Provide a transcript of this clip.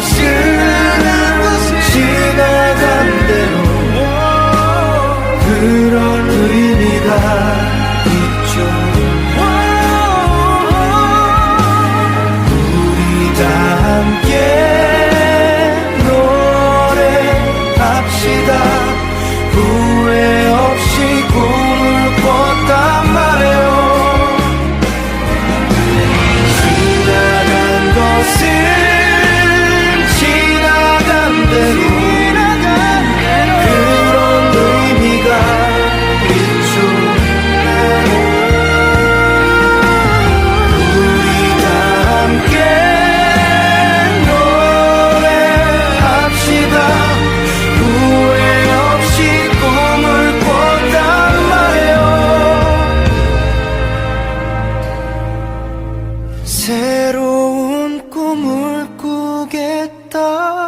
지나간 지나간 대로 그런 의미가 있죠 的